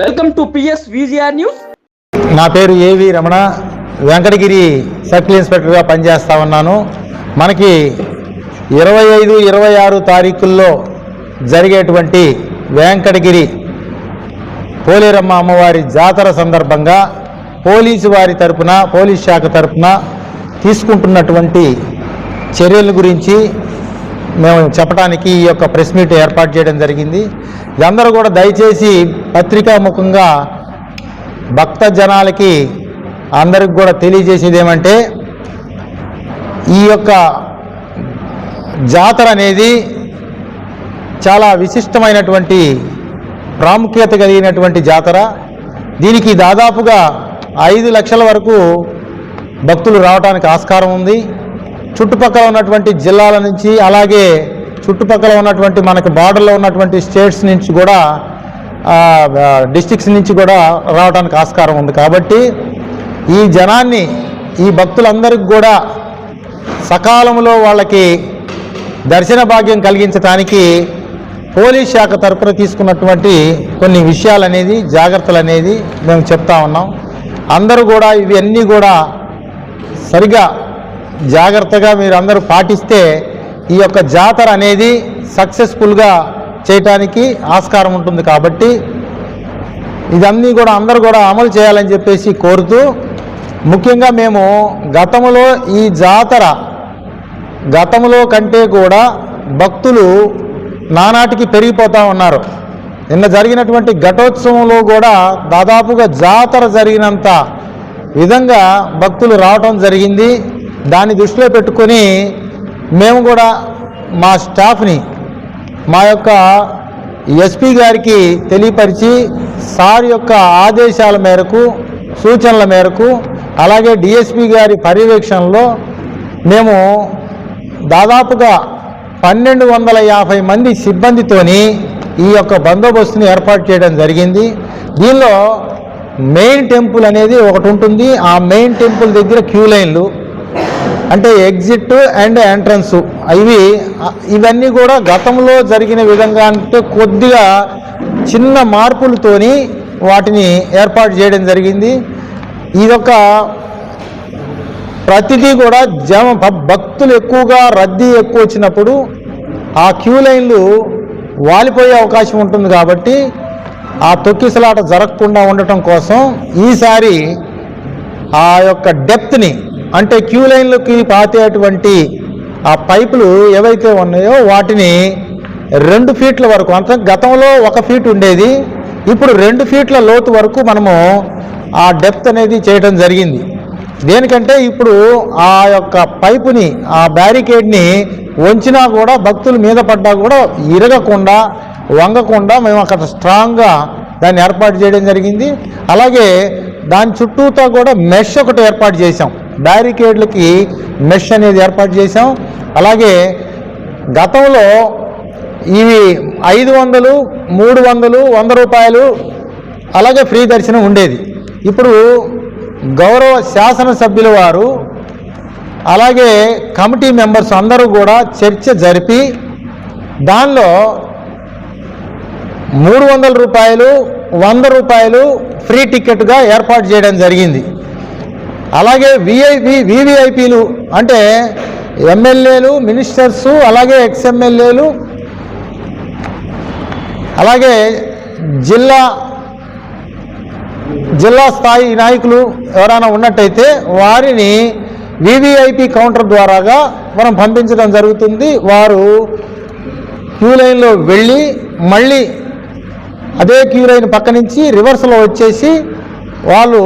Welcome to PS VGR news. నా పేరు ఏవి రమణ. వెంకటగిరి సర్కిల్ ఇన్స్పెక్టర్గా పనిచేస్తా ఉన్నాను. మనకి ఇరవై ఐదు ఇరవై ఆరు తారీఖుల్లో జరిగేటువంటి వెంకటగిరి పోలేరమ్మ అమ్మవారి జాతర సందర్భంగా పోలీసు వారి తరపున పోలీస్ శాఖ తరపున తీసుకుంటున్నటువంటి చర్యల గురించి మేము చెప్పడానికి ఈ యొక్క ప్రెస్ మీట్ ఏర్పాటు చేయడం జరిగింది. అందరూ కూడా దయచేసి పత్రికాముఖంగా భక్త జనాలకి అందరికి కూడా తెలియజేసేది ఏమంటే ఈ యొక్క జాతర అనేది చాలా విశిష్టమైనటువంటి ప్రాముఖ్యత కలిగినటువంటి జాతర. దీనికి దాదాపుగా ఐదు లక్షల వరకు భక్తులు రావడానికి ఆస్కారం ఉంది. చుట్టుపక్కల ఉన్నటువంటి జిల్లాల నుంచి అలాగే చుట్టుపక్కల ఉన్నటువంటి మనకి బార్డర్లో ఉన్నటువంటి స్టేట్స్ నుంచి కూడా డిస్టిక్స్ నుంచి కూడా రావడానికి ఆస్కారం ఉంది. కాబట్టి ఈ జనాన్ని ఈ భక్తులందరికీ కూడా సకాలంలో వాళ్ళకి దర్శన భాగ్యం కలిగించడానికి పోలీస్ శాఖ తరఫున తీసుకున్నటువంటి కొన్ని విషయాలు అనేది జాగ్రత్తలు అనేది మేము చెప్తా ఉన్నాం. అందరూ కూడా ఇవన్నీ కూడా సరిగా జాగ్రత్తగా మీరు అందరూ పాటిస్తే ఈ యొక్క జాతర అనేది సక్సెస్ఫుల్గా చేయటానికి ఆస్కారం ఉంటుంది కాబట్టి ఇదన్నీ కూడా అందరూ కూడా అమలు చేయాలని చెప్పేసి కోరుతూ ముఖ్యంగా మేము గతంలో ఈ జాతర గతంలో కంటే కూడా భక్తులు నానాటికి పెరిగిపోతూ ఉన్నారు. నిన్న జరిగినటువంటి ఘటోత్సవంలో కూడా దాదాపుగా జాతర జరిగినంత విధంగా భక్తులు రావటం జరిగింది. దాన్ని దృష్టిలో పెట్టుకొని మేము కూడా మా స్టాఫ్ని మా యొక్క ఎస్పీ గారికి తెలియపరిచి సార్ యొక్క ఆదేశాల మేరకు సూచనల మేరకు అలాగే డిఎస్పి గారి పర్యవేక్షణలో మేము దాదాపుగా పన్నెండు వందల యాభై మంది సిబ్బందితోని ఈ యొక్క బందోబస్తుని ఏర్పాటు చేయడం జరిగింది. దీనిలో మెయిన్ టెంపుల్ అనేది ఒకటి ఉంటుంది. ఆ మెయిన్ టెంపుల్ దగ్గర క్యూ లైన్లు అంటే ఎగ్జిట్ అండ్ ఎంట్రన్స్. ఇవి ఇవన్నీ కూడా గతంలో జరిగిన విధంగా అంటే కొద్దిగా చిన్న మార్పులతోని వాటిని ఏర్పాటు చేయడం జరిగింది. ఇదొక ప్రతిదీ కూడా జమ భక్తులు ఎక్కువగా రద్దీ ఎక్కువ వచ్చినప్పుడు ఆ క్యూ లైన్లు వాలిపోయే అవకాశం ఉంటుంది కాబట్టి ఆ తొక్కిసలాట జరగకుండా ఉండటం కోసం ఈసారి ఆ యొక్క డెప్త్ని అంటే క్యూ లైన్లోకి పాతేటువంటి ఆ పైపులు ఏవైతే ఉన్నాయో వాటిని రెండు ఫీట్ల వరకు అంత గతంలో ఒక ఫీట్ ఉండేది ఇప్పుడు రెండు ఫీట్ల లోతు వరకు మనము ఆ డెప్త్ అనేది చేయడం జరిగింది. దేనికంటే ఇప్పుడు ఆ యొక్క పైపుని ఆ బ్యారికేడ్ని వంచినా కూడా భక్తులు మీద పడ్డా కూడా ఇరగకుండా వంగకుండా మేము అక్కడ స్ట్రాంగ్గా దాన్ని ఏర్పాటు చేయడం జరిగింది. అలాగే దాని చుట్టూతో కూడా మెష్ ఒకటి ఏర్పాటు చేసాం బ్యారికేడ్లకి మెష్ అనేది ఏర్పాటు చేశాం. అలాగే గతంలో ఇవి ఐదు వందలు మూడు వందలు వంద రూపాయలు అలాగే ఫ్రీ దర్శనం ఉండేది. ఇప్పుడు గౌరవ శాసనసభ్యుల వారు అలాగే కమిటీ మెంబర్స్ అందరూ కూడా చర్చ జరిపి దానిలో మూడు వందల రూపాయలు వంద రూపాయలు ఫ్రీ టికెట్గా ఏర్పాటు చేయడం జరిగింది. అలాగే విఐపి వివిఐపీలు అంటే ఎమ్మెల్యేలు మినిస్టర్సు అలాగే ఎక్స్ఎమ్మెల్యేలు అలాగే జిల్లా జిల్లా స్థాయి నాయకులు ఎవరైనా ఉన్నట్టయితే వారిని వివిఐపి కౌంటర్ ద్వారాగా మనం పంపించడం జరుగుతుంది. వారు క్యూ లైన్లో వెళ్ళి మళ్ళీ అదే క్యూ లైన్ పక్క నుంచి రివర్స్లో వచ్చేసి వాళ్ళు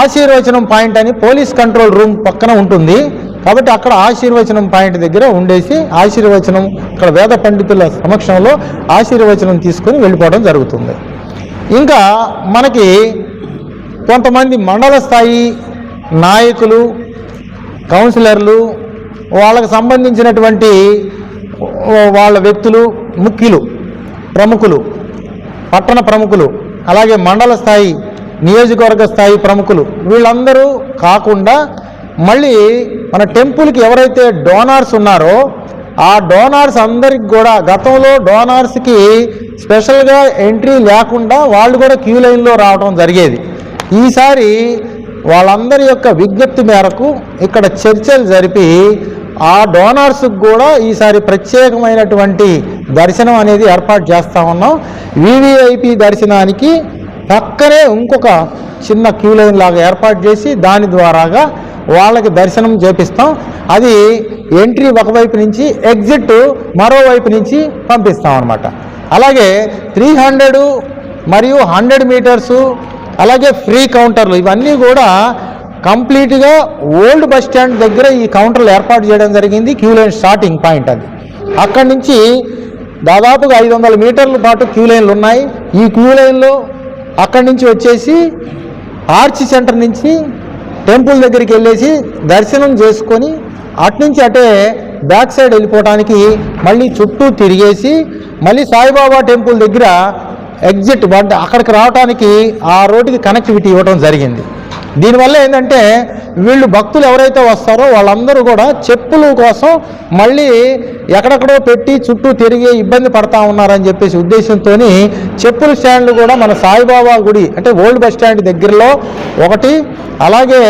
ఆశీర్వచనం పాయింట్ అని పోలీస్ కంట్రోల్ రూమ్ పక్కన ఉంటుంది. కాబట్టి అక్కడ ఆశీర్వచనం పాయింట్ దగ్గర ఉండేసి ఆశీర్వచనం ఇక్కడ వేద పండితుల సమక్షంలో ఆశీర్వచనం తీసుకొని వెళ్ళిపోవడం జరుగుతుంది. ఇంకా మనకి కొంతమంది మండల స్థాయి నాయకులు కౌన్సిలర్లు వాళ్ళకు సంబంధించినటువంటి వాళ్ళ వ్యక్తులు ముఖ్యులు ప్రముఖులు పట్టణ ప్రముఖులు అలాగే మండల స్థాయి నియోజకవర్గ స్థాయి ప్రముఖులు. వీళ్ళందరూ కాకుండా మళ్ళీ మన టెంపుల్కి ఎవరైతే డోనార్స్ ఉన్నారో ఆ డోనార్స్ అందరికి కూడా గతంలో డోనార్స్కి స్పెషల్గా ఎంట్రీ లేకుండా వాళ్ళు కూడా క్యూ లైన్లో రావడం జరిగేది. ఈసారి వాళ్ళందరి యొక్క విజ్ఞప్తి మేరకు ఇక్కడ చర్చలు జరిపి ఆ డోనార్స్కి కూడా ఈసారి ప్రత్యేకమైనటువంటి దర్శనం అనేది ఏర్పాటు చేస్తూ ఉన్నాం. వివిఐపి దర్శనానికి పక్కనే ఇంకొక చిన్న క్యూ లైన్ లాగా ఏర్పాటు చేసి దాని ద్వారాగా వాళ్ళకి దర్శనం చేపిస్తాం. అది ఎంట్రీ ఒకవైపు నుంచి ఎగ్జిట్ మరోవైపు నుంచి పంపిస్తాం అనమాట అలాగే త్రీ హండ్రెడ్ మరియు హండ్రెడ్ మీటర్సు అలాగే ఫ్రీ కౌంటర్లు ఇవన్నీ కూడా కంప్లీట్గా ఓల్డ్ బస్ స్టాండ్ దగ్గర ఈ కౌంటర్లు ఏర్పాటు చేయడం జరిగింది క్యూ లైన్ స్టార్టింగ్ పాయింట్ అది. అక్కడి నుంచి దాదాపుగా ఐదు వందల మీటర్ల పాటు క్యూ లైన్లు ఉన్నాయి. ఈ క్యూ లైన్లో అక్కడి నుంచి వచ్చేసి ఆర్చి సెంటర్ నుంచి టెంపుల్ దగ్గరికి వెళ్ళేసి దర్శనం చేసుకొని అట్నుంచి అటే బ్యాక్ సైడ్ వెళ్ళిపోవడానికి మళ్ళీ చుట్టూ తిరిగేసి మళ్ళీ సాయిబాబా టెంపుల్ దగ్గర ఎగ్జిట్ అక్కడికి రావడానికి ఆ రోడ్డుకి కనెక్టివిటీ ఇవ్వడం జరిగింది. దీనివల్ల ఏంటంటే వీళ్ళు భక్తులు ఎవరైతే వస్తారో వాళ్ళందరూ కూడా చెప్పుల కోసం మళ్ళీ ఎక్కడెక్కడో పెట్టి చుట్టూ తిరిగి ఇబ్బంది పడతా ఉన్నారని చెప్పేసి ఉద్దేశంతో చెప్పుల స్టాండ్లు కూడా మన సాయిబాబా గుడి అంటే ఓల్డ్ బస్ స్టాండ్ దగ్గరలో ఒకటి అలాగే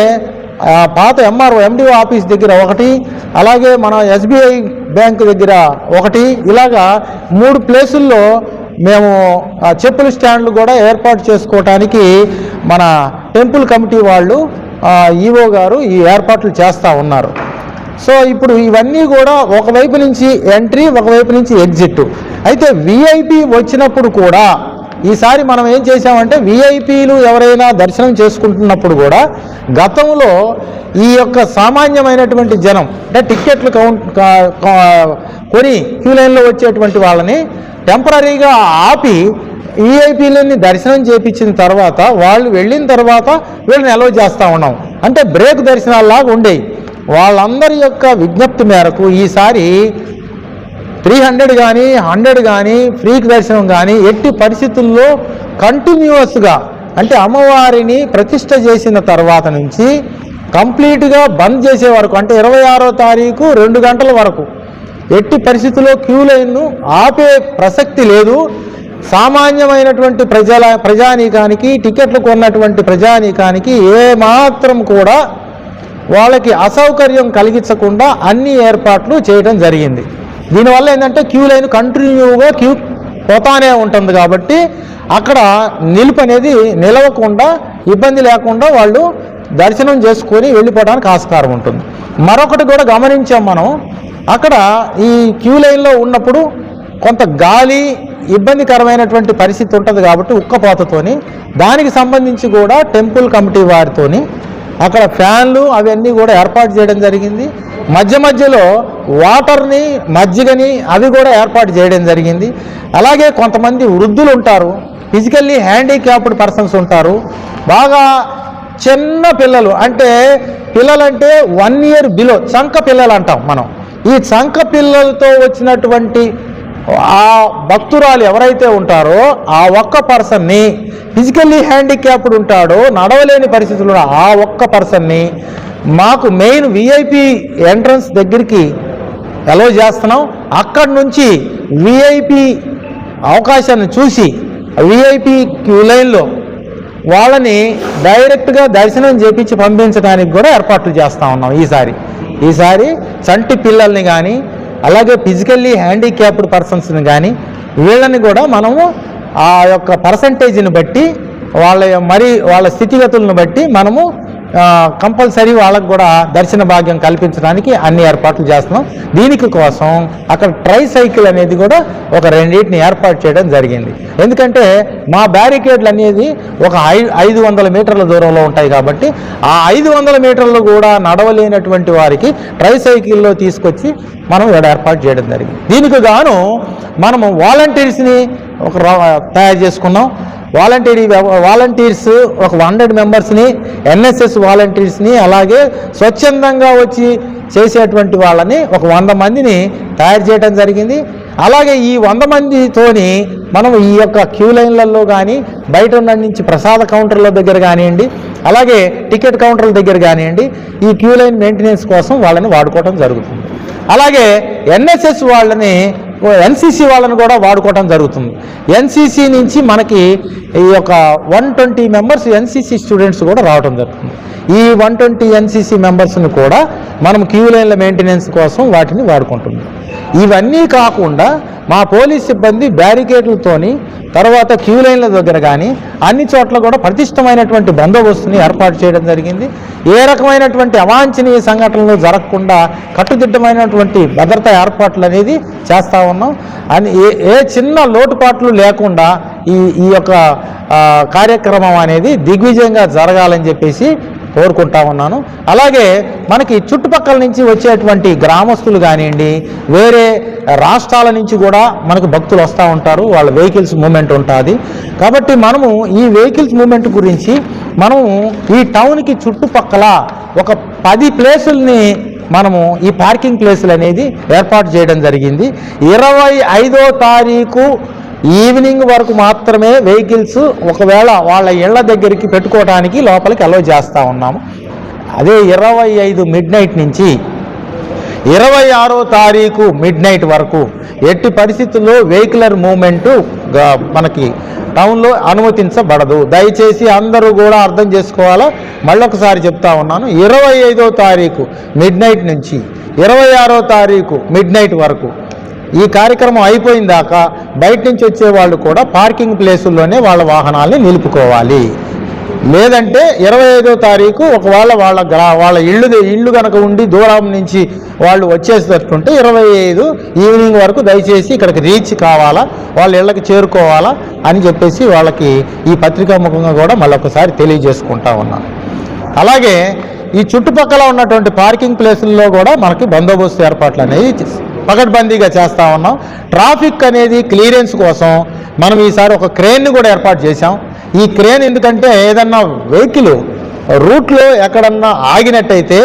పాత ఎంఆర్ఓ ఎండిఓ ఆఫీస్ దగ్గర ఒకటి అలాగే మన ఎస్బీఐ బ్యాంక్ దగ్గర ఒకటి ఇలాగా మూడు ప్లేసుల్లో మేము ఆ చెప్పుల స్టాండ్లు కూడా ఏర్పాటు చేసుకోవటానికి మన టెంపుల్ కమిటీ వాళ్ళు ఈఓ గారు ఈ ఏర్పాట్లు చేస్తూ ఉన్నారు. సో ఇప్పుడు ఇవన్నీ కూడా ఒకవైపు నుంచి ఎంట్రీ ఒకవైపు నుంచి ఎగ్జిట్. అయితే విఐపి వచ్చినప్పుడు కూడా ఈసారి మనం ఏం చేసామంటే విఐపీలు ఎవరైనా దర్శనం చేసుకుంటున్నప్పుడు కూడా గతంలో ఈ యొక్క సామాన్యమైనటువంటి జనం అంటే టిక్కెట్లు కౌంట్ కొని క్యూ లైన్లో వచ్చేటువంటి వాళ్ళని టెంపరీగా ఆపి ఈఐపీలని దర్శనం చేపించిన తర్వాత వాళ్ళు వెళ్ళిన తర్వాత వీళ్ళని అలౌ చేస్తూ ఉన్నాం. అంటే బ్రేక్ దర్శనాల్లాగా ఉండేవి వాళ్ళందరి యొక్క విజ్ఞప్తి మేరకు ఈసారి త్రీ హండ్రెడ్ కానీ హండ్రెడ్ కానీ ఫ్రీ దర్శనం కానీ ఎట్టి పరిస్థితుల్లో కంటిన్యూస్గా అంటే అమ్మవారిని ప్రతిష్ట చేసిన తర్వాత నుంచి కంప్లీట్గా బంద్ చేసే వరకు అంటే ఇరవై ఆరో తారీఖు రెండు గంటల వరకు ఎట్టి పరిస్థితుల్లో క్యూ లైన్ను ఆపే ప్రసక్తి లేదు. సామాన్యమైనటువంటి ప్రజల ప్రజానీకానికి టికెట్లు కొన్నటువంటి ప్రజానీకానికి ఏమాత్రం కూడా వాళ్ళకి అసౌకర్యం కలిగించకుండా అన్ని ఏర్పాట్లు చేయడం జరిగింది. దీనివల్ల ఏంటంటే క్యూ లైన్ కంటిన్యూగా క్యూ పోతానే ఉంటుంది కాబట్టి అక్కడ నిలుపు అనేది నిలవకుండా ఇబ్బంది లేకుండా వాళ్ళు దర్శనం చేసుకొని వెళ్ళిపోవడానికి ఆస్కారం ఉంటుంది. మరొకటి కూడా గమనించాం మనం. అక్కడ ఈ క్యూ లైన్లో ఉన్నప్పుడు కొంత గాలి ఇబ్బందికరమైనటువంటి పరిస్థితి ఉంటుంది కాబట్టి ఉక్కపోతతోని దానికి సంబంధించి కూడా టెంపుల్ కమిటీ వారితోని అక్కడ ఫ్యాన్లు అవన్నీ కూడా ఏర్పాటు చేయడం జరిగింది. మధ్య మధ్యలో వాటర్ని మజ్జిగని అవి కూడా ఏర్పాటు చేయడం జరిగింది. అలాగే కొంతమంది వృద్ధులు ఉంటారు ఫిజికల్లీ హ్యాండిక్యాప్డ్ పర్సన్స్ ఉంటారు. బాగా చిన్న పిల్లలు అంటే పిల్లలంటే వన్ ఇయర్ బిలో చంక పిల్లలు అంటాం మనం. ఈ చంక పిల్లలతో వచ్చినటువంటి ఆ భక్తురాలు ఎవరైతే ఉంటారో ఆ ఒక్క పర్సన్ని ఫిజికల్లీ హ్యాండిక్యాప్డ్ ఉంటాడో నడవలేని పరిస్థితుల్లో ఆ ఒక్క పర్సన్ని మాకు మెయిన్ విఐపి ఎంట్రన్స్ దగ్గరికి అలో చేస్తున్నాం. అక్కడి నుంచి విఐపి అవకాశాన్ని చూసి విఐపి క్యూ లైన్లో వాళ్ళని డైరెక్ట్గా దర్శనం చేపించి పంపించడానికి కూడా ఏర్పాట్లు చేస్తూ ఉన్నాం ఈసారి. ఈసారి చంటి పిల్లల్ని కానీ అలాగే ఫిజికల్లీ హ్యాండిక్యాప్డ్ పర్సన్స్ని కానీ వీళ్ళని కూడా మనము ఆ యొక్క పర్సంటేజ్ని బట్టి వాళ్ళ మరి వాళ్ళ స్థితిగతులను బట్టి మనము కంపల్సరీ వాళ్ళకు కూడా దర్శన భాగ్యం కల్పించడానికి అన్ని ఏర్పాట్లు చేస్తున్నాం. దీనికి కోసం అక్కడ ట్రై సైకిల్ అనేది కూడా ఒక రెండింటిని ఏర్పాటు చేయడం జరిగింది. ఎందుకంటే మా బ్యారికేడ్లు అనేది ఒక ఐదు వందల మీటర్ల దూరంలో ఉంటాయి కాబట్టి ఆ ఐదు వందల మీటర్లు కూడా నడవలేనటువంటి వారికి ట్రై సైకిల్లో తీసుకొచ్చి మనం ఇక్కడ ఏర్పాటు చేయడం జరిగింది. దీనికి గాను మనము వాలంటీర్స్ని ఒక తయారు చేసుకున్నాం. వాలంటీర్ వాలంటీర్స్ ఒక హండ్రెడ్ మెంబర్స్ని ఎన్ఎస్ఎస్ వాలంటీర్స్ని అలాగే స్వచ్ఛందంగా వచ్చి చేసేటువంటి వాళ్ళని ఒక వంద మందిని తయారు చేయడం జరిగింది. అలాగే ఈ వంద మందితోని మనం ఈ యొక్క క్యూ లైన్లలో కానీ బయట ఉన్న నుంచి ప్రసాద కౌంటర్ల దగ్గర కానివ్వండి అలాగే టికెట్ కౌంటర్ల దగ్గర కానివ్వండి ఈ క్యూ లైన్ మెయింటెనెన్స్ కోసం వాళ్ళని వాడుకోవడం జరుగుతుంది. అలాగే ఎన్ఎస్ఎస్ వాళ్ళని ఎన్సీసీ వాళ్ళని కూడా వాడుకోవడం జరుగుతుంది. ఎన్సీసీ నుంచి మనకి ఈ యొక్క one twenty members NCC students కూడా రావడం జరుగుతుంది. ఈ వన్ ట్వంటీ ఎన్సీసీ మెంబర్స్ని కూడా మనం క్యూ లైన్ల మెయింటెనెన్స్ కోసం వాటిని వాడుకుంటున్నాం. ఇవన్నీ కాకుండా మా పోలీస్ సిబ్బంది బ్యారికేడ్లతోని తర్వాత క్యూ లైన్ల దగ్గర కానీ అన్ని చోట్ల కూడా ప్రతిష్టమైనటువంటి బందోబస్తుని ఏర్పాటు చేయడం జరిగింది. ఏ రకమైనటువంటి అవాంఛనీయ సంఘటనలు జరగకుండా కట్టుదిట్టమైనటువంటి భద్రత ఏర్పాట్లు అనేది చేస్తూ ఉన్నాం. అని ఏ ఏ చిన్న లోటుపాట్లు లేకుండా ఈ ఈ యొక్క కార్యక్రమం అనేది దిగ్విజయంగా జరగాలని చెప్పేసి కోరుకుంటా ఉన్నాను. అలాగే మనకి చుట్టుపక్కల నుంచి వచ్చేటువంటి గ్రామస్తులు కానివ్వండి వేరే రాష్ట్రాల నుంచి కూడా మనకు భక్తులు వస్తూ ఉంటారు వాళ్ళ వెహికల్స్ మూమెంట్ ఉంటుంది. కాబట్టి మనము ఈ వెహికల్స్ మూమెంట్ గురించి మనము ఈ టౌన్కి చుట్టుపక్కల ఒక పది ప్లేసుల్ని మనము ఈ పార్కింగ్ ప్లేసులు అనేది ఏర్పాటు చేయడం జరిగింది. ఇరవై ఐదో తారీఖు ఈవినింగ్ వరకు మాత్రమే వెహికల్స్ ఒకవేళ వాళ్ళ ఇళ్ళ దగ్గరికి పెట్టుకోవడానికి లోపలికి అలో చేస్తూ ఉన్నాము. అదే ఇరవై ఐదు మిడ్ నైట్ నుంచి ఇరవై ఆరో తారీఖు మిడ్ నైట్ వరకు ఎట్టి పరిస్థితుల్లో వెహికులర్ మూమెంటు మనకి టౌన్లో అనుమతించబడదు. దయచేసి అందరూ కూడా అర్థం చేసుకోవాలా? మళ్ళొకసారి చెప్తా ఉన్నాను. ఇరవై ఐదో తారీఖు మిడ్ నైట్ నుంచి ఇరవై ఆరో తారీఖు మిడ్ నైట్ వరకు ఈ కార్యక్రమం అయిపోయిందాక బయట నుంచి వచ్చే వాళ్ళు కూడా పార్కింగ్ ప్లేసుల్లోనే వాళ్ళ వాహనాల్ని నిలుపుకోవాలి. లేదంటే ఇరవై ఐదో తారీఖు ఒకవేళ వాళ్ళ గ్రా వాళ్ళ ఇల్లు ఇల్లు కనుక ఉండి దూరం నుంచి వాళ్ళు వచ్చేసేటట్టుంటే ఇరవై ఐదు ఈవినింగ్ వరకు దయచేసి ఇక్కడికి రీచ్ కావాలా వాళ్ళ ఇళ్ళకి చేరుకోవాలా అని చెప్పేసి వాళ్ళకి ఈ పత్రికా ముఖంగా కూడా మళ్ళొకసారి తెలియజేసుకుంటా ఉన్నాను అలాగే ఈ చుట్టుపక్కల ఉన్నటువంటి పార్కింగ్ ప్లేసుల్లో కూడా మనకి బందోబస్తు ఏర్పాట్లు అనేవి పకడ్బందీగా చేస్తా ఉన్నాం. ట్రాఫిక్ అనేది క్లియరెన్స్ కోసం మనం ఈసారి ఒక క్రేన్ని కూడా ఏర్పాటు చేశాం. ఈ క్రేన్ ఎందుకంటే ఏదన్నా వెహికల్ రూట్లో ఎక్కడన్నా ఆగినట్టయితే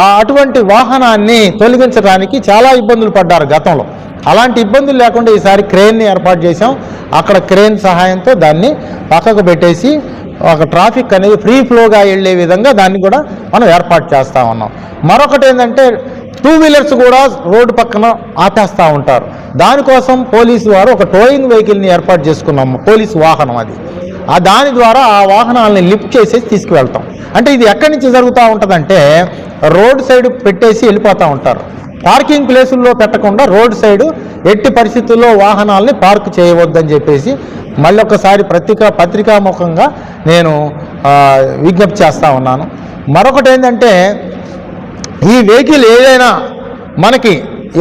ఆ అటువంటి వాహనాన్ని తొలగించడానికి చాలా ఇబ్బందులు పడ్డారు గతంలో. అలాంటి ఇబ్బందులు లేకుండా ఈసారి క్రేన్ని ఏర్పాటు చేశాం. అక్కడ క్రేన్ సహాయంతో దాన్ని పక్కకు పెట్టేసి ఒక ట్రాఫిక్ అనేది ఫ్రీ ఫ్లోగా వెళ్ళే విధంగా దాన్ని కూడా మనం ఏర్పాటు చేస్తూ ఉన్నాం. మరొకటి ఏంటంటే టూ వీలర్స్ కూడా రోడ్డు పక్కన ఆపేస్తూ ఉంటారు. దానికోసం పోలీసు వారు ఒక టోయింగ్ వెహికల్ని ఏర్పాటు చేసుకున్నాము పోలీసు వాహనం అది. ఆ దాని ద్వారా ఆ వాహనాలని లిఫ్ట్ చేసేసి తీసుకువెళ్తాం. అంటే ఇది ఎక్కడి నుంచి జరుగుతూ ఉంటుందంటే రోడ్ సైడ్ పెట్టేసి వెళ్ళిపోతూ ఉంటారు. పార్కింగ్ ప్లేసుల్లో పెట్టకుండా రోడ్ సైడు ఎట్టి పరిస్థితుల్లో వాహనాల్ని పార్క్ చేయవద్దని చెప్పేసి మళ్ళీ ఒకసారి పత్రికా పత్రికాముఖంగా నేను విజ్ఞప్తి చేస్తూ ఉన్నాను. మరొకటి ఏంటంటే ఈ వెహికల్ ఏదైనా మనకి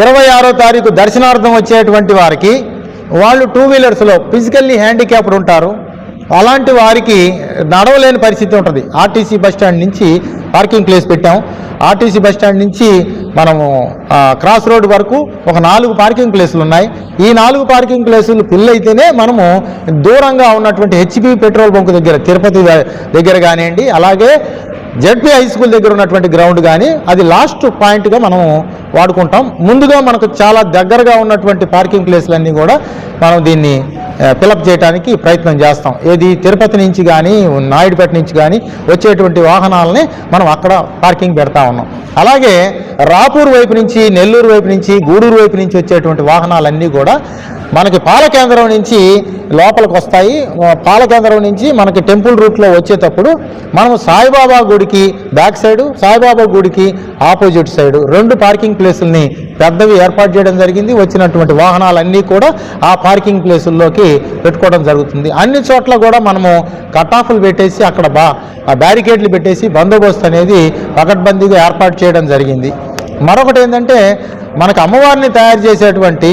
ఇరవై ఆరో తారీఖు దర్శనార్థం వచ్చేటువంటి వారికి వాళ్ళు టూ వీలర్స్లో ఫిజికల్లీ హ్యాండిక్యాప్డ్ ఉంటారు. అలాంటి వారికి నడవలేని పరిస్థితి ఉంటుంది. ఆర్టీసీ బస్ స్టాండ్ నుంచి పార్కింగ్ ప్లేస్ పెట్టాం. ఆర్టీసీ బస్ స్టాండ్ నుంచి మనము క్రాస్ రోడ్ వరకు ఒక నాలుగు పార్కింగ్ ప్లేసులు ఉన్నాయి. ఈ నాలుగు పార్కింగ్ ప్లేసులు ఫుల్ అయితేనే మనము దూరంగా ఉన్నటువంటి హెచ్పి పెట్రోల్ బంక్ దగ్గర తిరుపతి దగ్గర కానివ్వండి అలాగే జెడ్పీ హై స్కూల్ దగ్గర ఉన్నటువంటి గ్రౌండ్ కానీ అది లాస్ట్ పాయింట్గా మనం వాడుకుంటాం. ముందుగా మనకు చాలా దగ్గరగా ఉన్నటువంటి పార్కింగ్ ప్లేస్లన్నీ కూడా మనం దీన్ని ఫిలప్ చేయడానికి ప్రయత్నం చేస్తాం. ఏది తిరుపతి నుంచి కానీ నాయుడుపేట నుంచి కానీ వచ్చేటువంటి వాహనాలని మనం అక్కడ పార్కింగ్ పెడతా ఉన్నాం. అలాగే రాపూర్ వైపు నుంచి నెల్లూరు వైపు నుంచి గూడూరు వైపు నుంచి వచ్చేటువంటి వాహనాలన్నీ కూడా మనకి పాల కేంద్రం నుంచి లోపలికి వస్తాయి. పాలకేంద్రం పాల కేంద్రం నుంచి మనకి టెంపుల్ రూట్లో వచ్చేటప్పుడు మనం సాయిబాబా గుడికి బ్యాక్ సైడు సాయిబాబా గుడికి ఆపోజిట్ సైడ్ రెండు పార్కింగ్ ప్లేసుల్ని పెద్దవి ఏర్పాటు చేయడం జరిగింది. వచ్చినటువంటి వాహనాలన్నీ కూడా ఆ పార్కింగ్ ప్లేసుల్లోకి పెట్టుకోవడం జరుగుతుంది. అన్ని చోట్ల కూడా మనము కటాఫ్లు పెట్టేసి అక్కడ బా బ్యారికేడ్లు పెట్టేసి బందోబస్తు అనేది పకడ్బందీగా ఏర్పాటు చేయడం జరిగింది. మరొకటి ఏంటంటే మనకు అమ్మవారిని తయారు చేసేటువంటి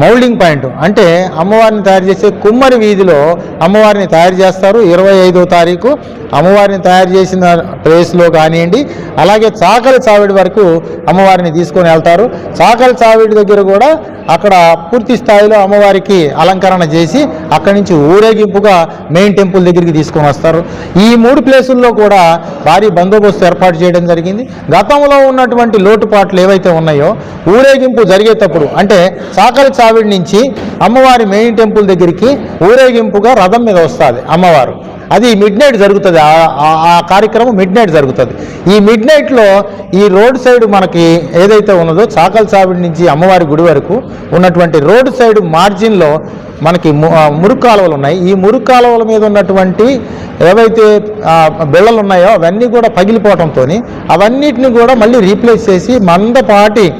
మౌల్డింగ్ పాయింట్. అంటే అమ్మవారిని తయారు చేసే కుమ్మరి వీధిలో అమ్మవారిని తయారు చేస్తారు. ఇరవై ఐదో తారీఖు అమ్మవారిని తయారు చేసిన ప్లేస్లో కానివ్వండి అలాగే చాకలి చావిడి వరకు అమ్మవారిని తీసుకొని వెళ్తారు. చాకలి చావిడి దగ్గర కూడా అక్కడ పూర్తి స్థాయిలో అమ్మవారికి అలంకరణ చేసి అక్కడి నుంచి ఊరేగింపుగా మెయిన్ టెంపుల్ దగ్గరికి తీసుకొని వస్తారు. ఈ మూడు ప్లేసుల్లో కూడా భారీ బందోబస్తు ఏర్పాటు చేయడం జరిగింది. గతంలో ఉన్నటువంటి లోటుపాట్లు ఏవైతే ఉన్నాయో ఊరేగింపు జరిగేటప్పుడు అంటే చాకలి చావిడి నుంచి అమ్మవారి మెయిన్ టెంపుల్ దగ్గరికి ఊరేగింపుగా రథం మీద వస్తుంది అమ్మవారు. అది మిడ్ నైట్ జరుగుతుంది. ఆ- ఆ- కార్యక్రమం మిడ్ నైట్ జరుగుతుంది. ఈ మిడ్ నైట్లో ఈ రోడ్ సైడ్ మనకి ఏదైతే ఉన్నదో చాకల సావిడి నుంచి అమ్మవారి గుడి వరకు ఉన్నటువంటి రోడ్ సైడ్ మార్జిన్లో మనకి ము- మురుగు కాలువలు ఉన్నాయి. ఈ మురుగు కాలువల మీద ఉన్నటువంటి ఏవైతే బిళ్ళలు ఉన్నాయో అవన్నీ కూడా పగిలిపోవడంతో అవన్నిటిని కూడా మళ్ళీ రీప్లేస్ చేసి మందపాటి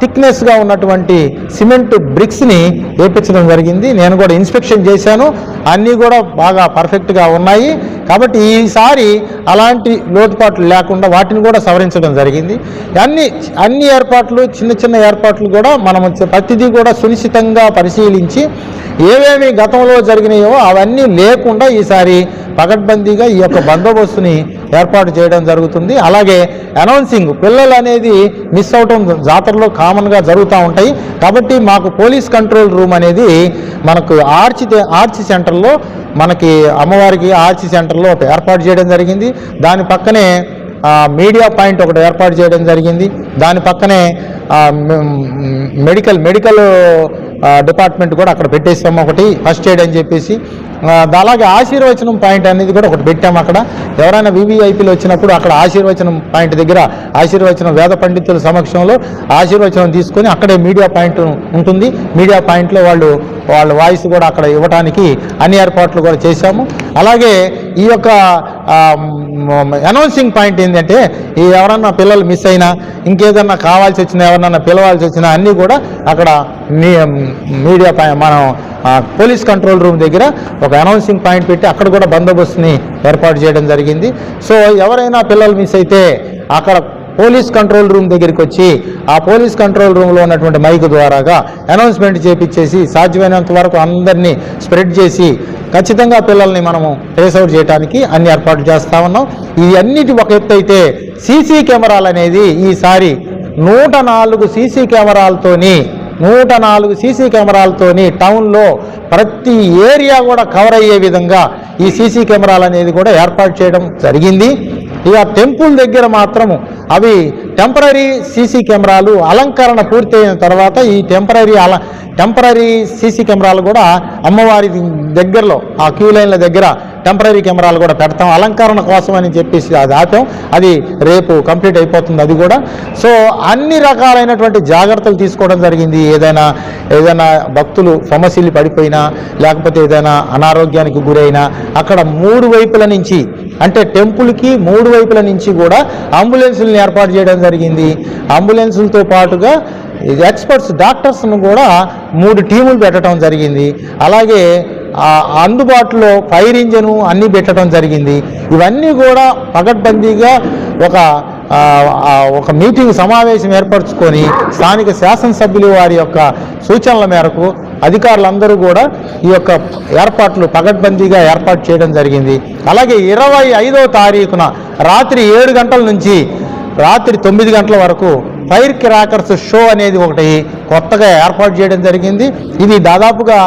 థిక్నెస్గా ఉన్నటువంటి సిమెంట్ బ్రిక్స్ని వేపించడం జరిగింది. నేను కూడా ఇన్స్పెక్షన్ చేశాను. అన్నీ కూడా బాగా పర్ఫెక్ట్గా ఉన్నాయి. కాబట్టి ఈసారి అలాంటి లోటుపాట్లు లేకుండా వాటిని కూడా సవరించడం జరిగింది. అన్ని అన్ని ఏర్పాట్లు చిన్న చిన్న ఏర్పాట్లు కూడా మనం ప్రతిదీ కూడా సునిశ్చితంగా పరిశీలించి ఏవేమి గతంలో జరిగినాయో అవన్నీ లేకుండా ఈసారి పకడ్బందీగా ఈ యొక్క బందోబస్తుని ఏర్పాటు చేయడం జరుగుతుంది. అలాగే అనౌన్సింగ్ పిల్లలు అనేది మిస్ అవటం జాతరలో కామన్గా జరుగుతూ ఉంటాయి. కాబట్టి మాకు పోలీస్ కంట్రోల్ రూమ్ అనేది మనకు ఆర్చి ఆర్చి సెంటర్లో మనకి అమ్మవారికి ఆర్చి సెంటర్లో ఒకటి ఏర్పాటు చేయడం జరిగింది. దాని పక్కనే మీడియా పాయింట్ ఒకటి ఏర్పాటు చేయడం జరిగింది. దాని పక్కనే మెడికల్ మెడికల్ డిపార్ట్మెంట్ కూడా అక్కడ పెట్టేసాము ఒకటి ఫస్ట్ ఎయిడ్ అని చెప్పేసి. అలాగే ఆశీర్వచనం పాయింట్ అనేది కూడా ఒకటి పెట్టాము అక్కడ. ఎవరైనా వివిఐపీలు వచ్చినప్పుడు అక్కడ ఆశీర్వచనం పాయింట్ దగ్గర ఆశీర్వచనం వేద పండితుల సమక్షంలో ఆశీర్వచనం తీసుకొని అక్కడే మీడియా పాయింట్ ఉంటుంది. మీడియా పాయింట్లో వాళ్ళు వాళ్ళ వాయిస్ కూడా అక్కడ ఇవ్వడానికి అన్ని ఏర్పాట్లు కూడా చేశాము. అలాగే ఈ యొక్క అనౌన్సింగ్ పాయింట్ ఏంటంటే ఈ ఎవరన్నా పిల్లలు మిస్ అయినా ఇంకేదన్నా కావాల్సి వచ్చినా ఎవరన్నా పిలవాల్సి వచ్చినా అన్నీ కూడా అక్కడ మీ- మీడియా మనం పోలీస్ కంట్రోల్ రూమ్ దగ్గర ఒక అనౌన్సింగ్ పాయింట్ పెట్టి అక్కడ కూడా బందోబస్తుని ఏర్పాటు చేయడం జరిగింది. సో ఎవరైనా పిల్లలు మిస్ అయితే అక్కడ పోలీస్ కంట్రోల్ రూమ్ దగ్గరికి వచ్చి ఆ పోలీస్ కంట్రోల్ రూమ్లో ఉన్నటువంటి మైక్ ద్వారాగా అనౌన్స్మెంట్ చేపించేసి సాధ్యమైనంత వరకు అందరినీ స్ప్రెడ్ చేసి ఖచ్చితంగా పిల్లల్ని మనము ట్రేస్అవుట్ చేయడానికి అన్ని ఏర్పాట్లు చేస్తా ఉన్నాం. ఈ అన్నిటి ఒక ఎత్తు అయితే సీసీ కెమెరాలు అనేది ఈసారి నూట నాలుగు సీసీ కెమెరాలతోని నూట నాలుగు సీసీ కెమెరాలతోని టౌన్లో ప్రతి ఏరియా కూడా కవర్ అయ్యే విధంగా ఈ సీసీ కెమెరాలు అనేది కూడా ఏర్పాటు చేయడం జరిగింది. ఇక టెంపుల్ దగ్గర మాత్రము అవి టెంపరీ సీసీ కెమెరాలు అలంకరణ పూర్తయిన తర్వాత ఈ టెంపరీ అల టెంపరీ సీసీ కెమెరాలు కూడా అమ్మవారి దగ్గరలో ఆ క్యూ లైన్ల దగ్గర టెంపరీ కెమెరాలు కూడా పెడతాం. అలంకరణ కోసం అని చెప్పేసి అది ఆపాం. అది రేపు కంప్లీట్ అయిపోతుంది అది కూడా. సో అన్ని రకాలైనటువంటి జాగ్రత్తలు తీసుకోవడం జరిగింది. ఏదైనా ఏదైనా భక్తులు సమస్యలు పడిపోయినా లేకపోతే ఏదైనా అనారోగ్యానికి గురైనా అక్కడ మూడు వైపుల నుంచి అంటే టెంపుల్కి మూడు వైపుల నుంచి కూడా అంబులెన్సులను ఏర్పాటు చేయడం జరిగింది. అంబులెన్సులతో పాటుగా ఎక్స్పర్ట్స్ డాక్టర్స్ను కూడా మూడు టీములు పెట్టడం జరిగింది. అలాగే అందుబాటులో ఫైర్ ఇంజను అన్నీ పెట్టడం జరిగింది. ఇవన్నీ కూడా పగడ్బందీగా ఒక ఒక మీటింగ్ సమావేశం ఏర్పరచుకొని స్థానిక శాసనసభ్యులు వారి యొక్క సూచనల మేరకు అధికారులందరూ కూడా ఈ యొక్క ఏర్పాట్లు పగడ్బందీగా ఏర్పాటు చేయడం జరిగింది. అలాగే ఇరవై ఐదో తారీఖున రాత్రి ఏడు గంటల నుంచి రాత్రి తొమ్మిది గంటల వరకు ఫైర్ క్రాకర్స్ షో అనేది ఒకటి కొత్తగా ఏర్పాటు చేయడం జరిగింది. ఇది దాదాపుగా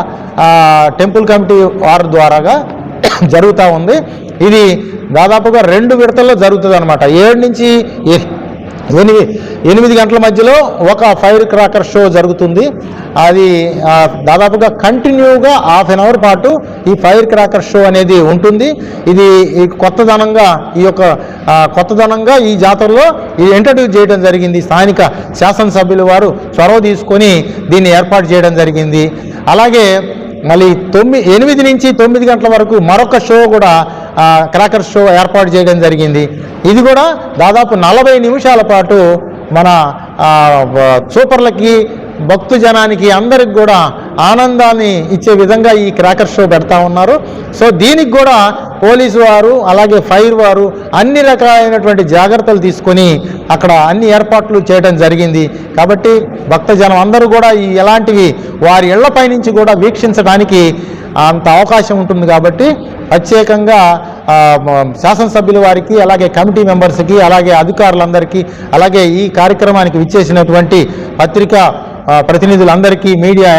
టెంపుల్ కమిటీ వారి ద్వారాగా జరుగుతూ ఉంది. ఇది దాదాపుగా రెండు విడతల్లో జరుగుతుంది అనమాట ఏడు నుంచి ఎనిమిది ఎనిమిది గంటల మధ్యలో ఒక ఫైర్ క్రాకర్ షో జరుగుతుంది. అది దాదాపుగా కంటిన్యూగా హాఫ్ అన్ అవర్ పాటు ఈ ఫైర్ క్రాకర్ షో అనేది ఉంటుంది. ఇది ఈ కొత్తదనంగా ఈ యొక్క కొత్తదనంగా ఈ జాతరలో ఇది ఇంట్రడ్యూస్ చేయడం జరిగింది. స్థానిక శాసనసభ్యులు వారు చొరవ తీసుకొని దీన్ని ఏర్పాటు చేయడం జరిగింది. అలాగే మళ్ళీ తొమ్మిది ఎనిమిది నుంచి తొమ్మిది గంటల వరకు మరొక షో కూడా క్రాకర్ షో ఏర్పాటు చేయడం జరిగింది. ఇది కూడా దాదాపు నలభై నిమిషాల పాటు మన సూపర్లకి భక్తు జనానికి అందరికి కూడా ఆనందాన్ని ఇచ్చే విధంగా ఈ క్రాకర్ షో పెడతా ఉన్నారు. సో దీనికి కూడా పోలీసు వారు అలాగే ఫైర్ వారు అన్ని రకాలైనటువంటి జాగ్రత్తలు తీసుకొని అక్కడ అన్ని ఏర్పాట్లు చేయడం జరిగింది. కాబట్టి భక్తజనం అందరూ కూడా ఈ ఎలాంటివి వారి ఇళ్ళపై నుంచి కూడా వీక్షించడానికి అంత అవకాశం ఉంటుంది కాబట్టి ప్రత్యేకంగా శాసనసభ్యుల వారికి అలాగే కమిటీ మెంబర్స్కి అలాగే అధికారులందరికీ అలాగే ఈ కార్యక్రమానికి విచ్చేసినటువంటి పత్రికా ప్రతినిధులందరికీ media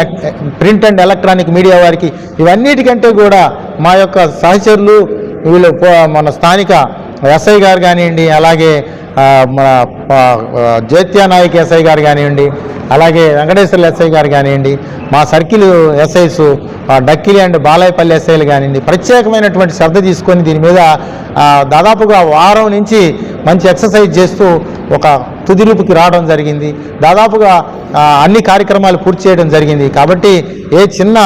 print and electronic media వారికి ఇవన్నిటికంటే కూడా మా యొక్క సహచరులు వీళ్ళు మన స్థానిక ఎస్ఐ గారు కానివ్వండి అలాగే మన ఆ, నాయక్ ఎస్ఐ గారు కానివ్వండి అలాగే వెంకటేశ్వర్ల ఎస్ఐ గారు కానివ్వండి మా circle SIs Dakkili and Balayapalli ఎస్ఐలు కానివ్వండి ప్రత్యేకమైనటువంటి శ్రద్ధ తీసుకొని దీని మీద దాదాపుగా వారం నుంచి మంచి ఎక్సర్సైజ్ చేస్తూ ఒక తుదిరూపుకి రావడం జరిగింది. దాదాపుగా అన్ని కార్యక్రమాలు పూర్తి చేయడం జరిగింది. కాబట్టి ఏ చిన్న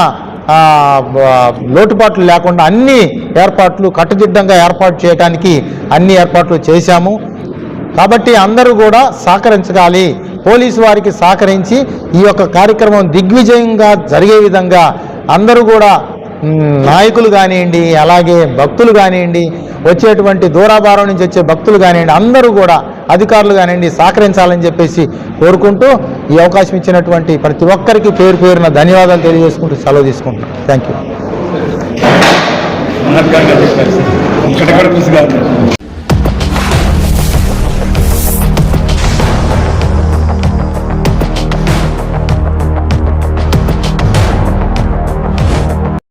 లోటుపాట్లు లేకుండా అన్ని ఏర్పాట్లు కట్టుదిడ్డంగా ఏర్పాటు చేయడానికి అన్ని ఏర్పాట్లు చేశాము. కాబట్టి అందరూ కూడా సహకరించగాలి. పోలీసు వారికి సహకరించి ఈ యొక్క కార్యక్రమం దిగ్విజయంగా జరిగే విధంగా అందరూ కూడా నాయకులు కానివ్వండి అలాగే భక్తులు కానివ్వండి వచ్చేటువంటి దూరాభారం నుంచి వచ్చే భక్తులు కానివ్వండి అందరూ కూడా అధికారులు కానివ్వండి సహకరించాలని చెప్పేసి కోరుకుంటూ ఈ అవకాశం ఇచ్చినటువంటి ప్రతి ఒక్కరికి పేరు పేరున ధన్యవాదాలు తెలియజేసుకుంటూ సెలవు తీసుకుంటున్నాను థ్యాంక్ యూ